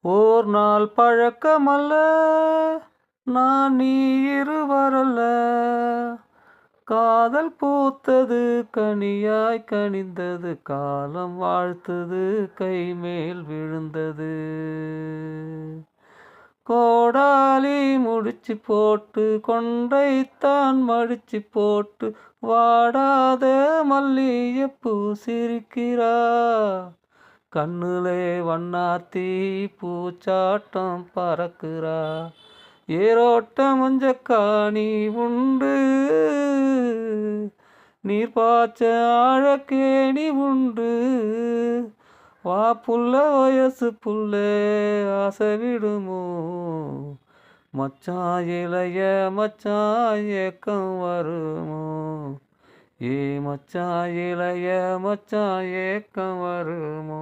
ஓர் நாள் பழக்கமல்ல நான் நீ இருவரல்ல. காதல் பூத்தது கனியாய் கனிந்தது காலம் வாழ்த்தது கைமேல் விழுந்தது. கோடாலி முடிச்சு போட்டு கொண்டைத்தான் மடிச்சு போட்டு வாடாத மல்லிகைப்பூ சிரிக்கிறா. கண்ணுலே வண்ணாத்தி பூச்சாட்டம் பறக்குறா. ஏரோட்ட மஞ்ச காணி உண்டு. நீர் பாய்ச்ச ஆழக்கேணி உண்டு. வா புள்ள வயசு புள்ளே ஆசை விடுமோ? மச்சான் இளைய மச்சான் ஏக்கம் வருமோ? ஏ மச்சான் இளைய மச்சான் ஏக்கம் வருமோ?